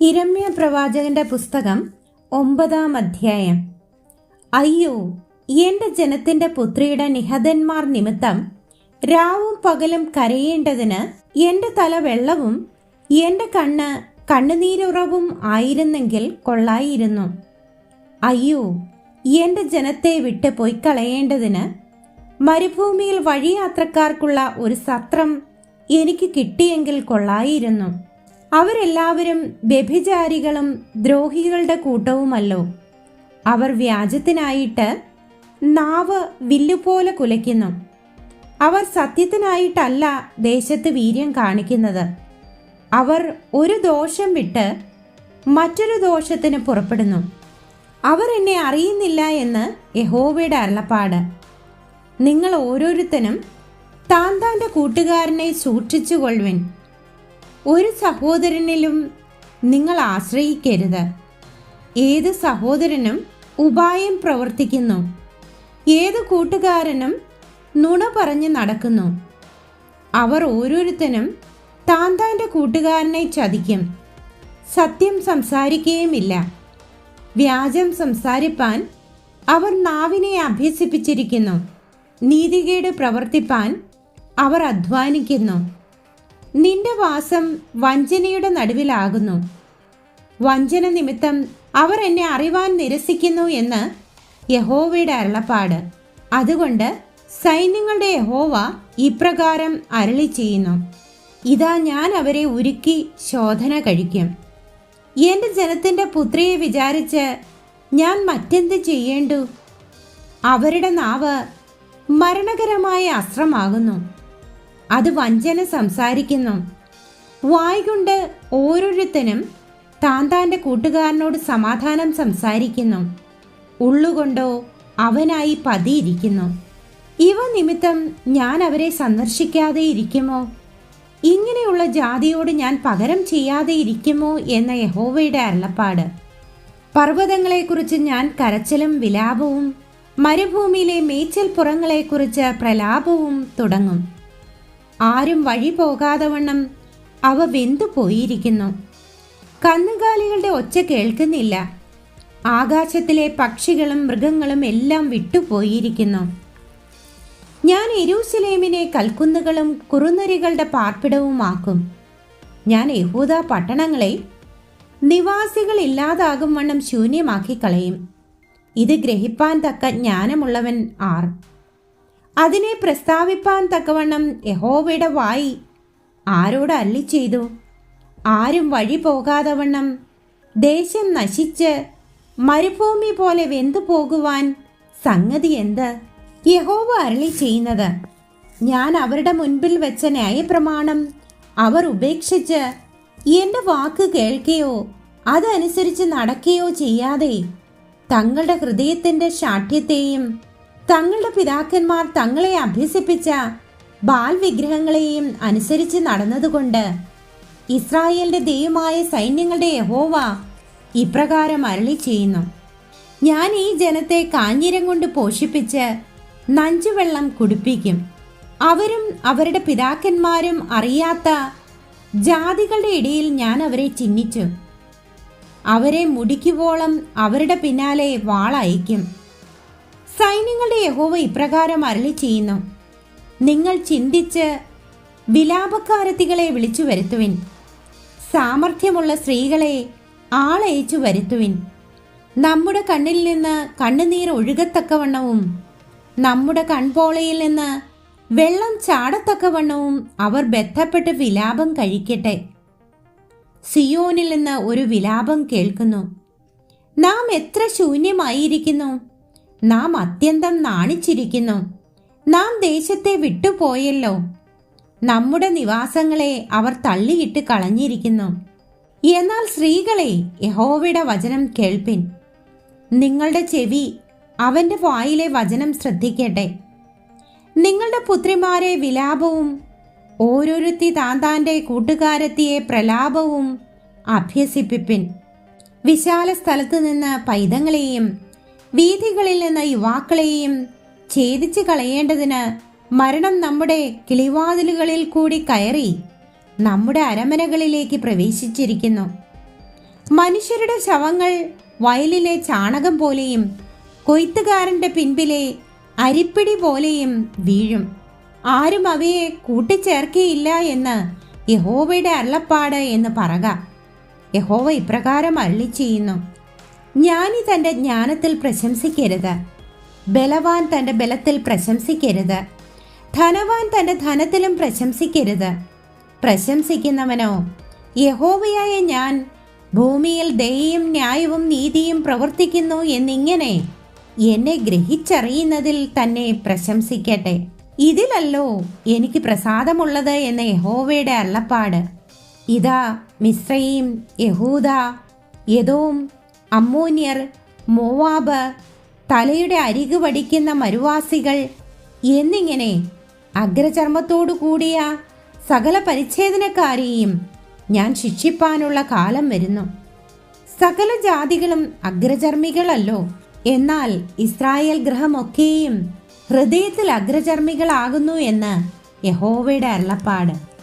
ഇരമ്യ പ്രവാചകന്റെ പുസ്തകം ഒമ്പതാം അധ്യായം. അയ്യോ എന്റെ ജനത്തിന്റെ പുത്രിയുടെ നിഹതന്മാർ നിമിത്തം രാവും പകലും കരയേണ്ടതിന് എന്റെ തല വെള്ളവും എന്റെ കണ്ണ് കണ്ണുനീരുറവും ആയിരുന്നെങ്കിൽ കൊള്ളായിരുന്നു. അയ്യോ എന്റെ ജനത്തെ വിട്ട് പൊയ്ക്കളയേണ്ടതിന് മരുഭൂമിയിൽ വഴിയാത്രക്കാർക്കുള്ള ഒരു സത്രം എനിക്ക് കിട്ടിയെങ്കിൽ കൊള്ളായിരുന്നു. അവരെല്ലാവരും വ്യഭിചാരികളും ദ്രോഹികളുടെ കൂട്ടവുമല്ലോ. അവർ വ്യാജത്തിനായിട്ട് നാവ് വില്ലുപോലെ കുലയ്ക്കുന്നു. അവർ സത്യത്തിനായിട്ടല്ല ദേശത്ത് വീര്യം കാണിക്കുന്നത്. അവർ ഒരു ദോഷം വിട്ട് മറ്റൊരു ദോഷത്തിന് പുറപ്പെടുന്നു. അവർ എന്നെ അറിയുന്നില്ല എന്ന് യഹോവയുടെ അരുളപ്പാട്. നിങ്ങൾ ഓരോരുത്തനും താൻ താന്റെ കൂട്ടുകാരനെ സൂക്ഷിച്ചുകൊള്ളുവിൻ. ഒരു സഹോദരനിലും നിങ്ങൾ ആശ്രയിക്കരുത്. ഏത് സഹോദരനും ഉപായം പ്രവർത്തിക്കുന്നു. ഏത് കൂട്ടുകാരനും നുണ പറഞ്ഞ് നടക്കുന്നു. അവർ ഓരോരുത്തരും താൻ താന്റെ കൂട്ടുകാരനെ ചതിക്കും. സത്യം സംസാരിക്കുകയുമില്ല. വ്യാജം സംസാരിപ്പാൻ അവർ നാവിനെ അഭ്യസിപ്പിച്ചിരിക്കുന്നു. നീതികേട് പ്രവർത്തിപ്പാൻ അവർ അധ്വാനിക്കുന്നു. നിന്റെ വാസം വഞ്ചനയുടെ നടുവിലാകുന്നു. വഞ്ചന നിമിത്തം അവർ എന്നെ അറിവാൻ നിരസിക്കുന്നു എന്ന് യഹോവയുടെ അരുളപ്പാട്. അതുകൊണ്ട് സൈന്യങ്ങളുടെ യഹോവ ഇപ്രകാരം അരളി ചെയ്യുന്നു. ഇതാ ഞാൻ അവരെ ഉരുക്കി ശോധന കഴിക്കും. എന്റെ ജനത്തിന്റെ പുത്രിയെ വിചാരിച്ച് ഞാൻ മറ്റെന്ത് ചെയ്യേണ്ടു? അവരുടെ നാവ് മരണകരമായ അസ്ത്രമാകുന്നു. അത് വഞ്ചന സംസാരിക്കുന്നു. വായ്കൊണ്ട് ഓരോരുത്തനും താൻ താന്റെ കൂട്ടുകാരനോട് സമാധാനം സംസാരിക്കുന്നു. ഉള്ളുകൊണ്ടോ അവനായി പതിയിരിക്കുന്നു. ഇവ നിമിത്തം ഞാൻ അവരെ സന്ദർശിക്കാതെ ഇരിക്കുമോ? ഇങ്ങനെയുള്ള ജാതിയോട് ഞാൻ പകരം ചെയ്യാതെ ഇരിക്കുമോ എന്ന യഹോവയുടെ അരുളപ്പാട്. പർവതങ്ങളെക്കുറിച്ച് ഞാൻ കരച്ചിലും വിലാപവും മരുഭൂമിയിലെ മേച്ചൽ പുറങ്ങളെക്കുറിച്ച് പ്രലാപവും തുടങ്ങും. ആരും വഴി പോകാതെ വണ്ണം അവ വെന്തു പോയിരിക്കുന്നു. കന്നുകാലികളുടെ ഒച്ച കേൾക്കുന്നില്ല. ആകാശത്തിലെ പക്ഷികളും മൃഗങ്ങളും എല്ലാം വിട്ടുപോയിരിക്കുന്നു. ഞാൻ എരൂസലേമിനെ കൽക്കുന്നുകളും കുറുനരികളുടെ പാർപ്പിടവുമാക്കും. ഞാൻ യഹൂദ പട്ടണങ്ങളെ നിവാസികൾ ഇല്ലാതാകും വണ്ണം ശൂന്യമാക്കി കളയും ഇത് ഗ്രഹിപ്പാൻ തക്ക ജ്ഞാനമുള്ളവൻ ആർ. അതിനെ പ്രസ്താവിപ്പാൻ തക്കവണ്ണം യഹോവയുടെ വായി ആരോട് അല്ലി ചെയ്തു? ആരും വഴി പോകാതെ വണ്ണം ദേശം നശിച്ച് മരുഭൂമി പോലെ വെന്തു പോകുവാൻ സംഗതി എന്ത്? യഹോവ അരളി ചെയ്യുന്നത് ഞാൻ അവരുടെ മുൻപിൽ വെച്ച ന്യായപ്രമാണം അവർ ഉപേക്ഷിച്ച് എന്റെ വാക്ക് കേൾക്കുകയോ അതനുസരിച്ച് നടക്കുകയോ ചെയ്യാതെ തങ്ങളുടെ ഹൃദയത്തിന്റെ ശാഠ്യത്തെയും തങ്ങളുടെ പിതാക്കന്മാർ തങ്ങളെ അഭ്യസിപ്പിച്ച ബാൽ വിഗ്രഹങ്ങളെയും അനുസരിച്ച് നടന്നതുകൊണ്ട് ഇസ്രായേലിന്റെ ദൈവമായ സൈന്യങ്ങളുടെ യഹോവ ഇപ്രകാരം അരളി ചെയ്യുന്നു ഞാൻ ഈ ജനത്തെ കാഞ്ഞിരം കൊണ്ട് പോഷിപ്പിച്ച് നഞ്ചുവെള്ളം കുടിപ്പിക്കും. അവരും അവരുടെ പിതാക്കന്മാരും അറിയാത്ത ജാതികളുടെ ഇടയിൽ ഞാൻ അവരെ ചിഹ്നിച്ചു അവരെ മുടിക്കുവോളം അവരുടെ പിന്നാലെ വാളയക്കും. സൈന്യങ്ങളുടെ യഹോവ ഇപ്രകാരം അരളി ചെയ്യുന്നു. നിങ്ങൾ ചിന്തിച്ച് വിലാപക്കാരത്തികളെ വിളിച്ചു വരുത്തുവിൻ. സാമർഥ്യമുള്ള സ്ത്രീകളെ ആളയച്ചു വരുത്തുവിൻ. നമ്മുടെ കണ്ണിൽ നിന്ന് കണ്ണുനീർ ഒഴുകത്തക്കവണ്ണവും നമ്മുടെ കൺപോളയിൽ നിന്ന് വെള്ളം ചാടത്തക്കവണ്ണവും അവർ ബന്ധപ്പെട്ട് വിലാപം കഴിക്കട്ടെ. സിയോനിൽ നിന്ന് ഒരു വിലാപം കേൾക്കുന്നു. നാം എത്ര ശൂന്യമായിരിക്കുന്നു? നാം അത്യന്തം നാണിച്ചിരിക്കുന്നു. നാം ദേശത്തെ വിട്ടുപോയല്ലോ. നമ്മുടെ നിവാസങ്ങളെ അവർ തള്ളിയിട്ട് കളഞ്ഞിരിക്കുന്നു. എന്നാൽ സ്ത്രീകളെ യഹോവയുടെ വചനം കേൾപ്പിൻ. നിങ്ങളുടെ ചെവി അവന്റെ വായിലെ വചനം ശ്രദ്ധിക്കട്ടെ. നിങ്ങളുടെ പുത്രിമാരെ വിലാപവും ഓരോരുത്തി താന്താന്റെ കൂട്ടുകാരത്തിയെ പ്രലാപവും അഭ്യസിപ്പിപ്പിൻ. വിശാല സ്ഥലത്തു നിന്ന് പൈതങ്ങളെയും വീഥികളിൽ നിന്ന് യുവാക്കളെയും ഛേദിച്ചു കളയേണ്ടതിന് മരണം നമ്മുടെ കിളിവാതിലുകളിൽ കൂടി കയറി നമ്മുടെ അരമനകളിലേക്ക് പ്രവേശിച്ചിരിക്കുന്നു. മനുഷ്യരുടെ ശവങ്ങൾ വയലിലെ ചാണകം പോലെയും കൊയ്ത്തുകാരന്റെ പിൻപിലെ അരിപ്പിടി പോലെയും വീഴും. ആരും അവയെ കൂട്ടിച്ചേർക്കയില്ല എന്ന് യഹോവയുടെ അരുളപ്പാട് എന്ന് പറക. യഹോവ ഇപ്രകാരം അള്ളി ചെയ്യുന്നു ജ്ഞാനി തന്റെ ജ്ഞാനത്തിൽ പ്രശംസിക്കരുത്. ബലവാൻ തന്റെ ബലത്തിൽ പ്രശംസിക്കരുത്. ധനവാൻ തന്റെ ധനത്തിലും പ്രശംസിക്കരുത്. പ്രശംസിക്കുന്നവനോ യഹോവയായ ഞാൻ ഭൂമിയിൽ ദയയും ന്യായവും നീതിയും പ്രവർത്തിക്കുന്നു എന്നിങ്ങനെ എന്നെ ഗ്രഹിച്ചറിയുന്നതിൽ തന്നെ പ്രശംസിക്കട്ടെ. ഇതിലല്ലോ എനിക്ക് പ്രസാദമുള്ളത് എന്ന യഹോവയുടെ അള്ളപ്പാട് ഇതാ മിശ്രയും യഹൂദ യദോം അമ്മോന്യർ മോവാബ് തലയുടെ അരികു വടിക്കുന്ന മരുവാസികൾ എന്നിങ്ങനെ അഗ്രചർമ്മത്തോടു കൂടിയ സകല പരിച്ഛേദനക്കാരെയും ഞാൻ ശിക്ഷിപ്പാനുള്ള കാലം വരുന്നു. സകല ജാതികളും അഗ്രചർമ്മികളല്ലോ. എന്നാൽ ഇസ്രായേൽ ഗ്രഹമൊക്കെയും ഹൃദയത്തിൽ അഗ്രചർമ്മികളാകുന്നു എന്ന് യഹോവയുടെ അരുളപ്പാട്.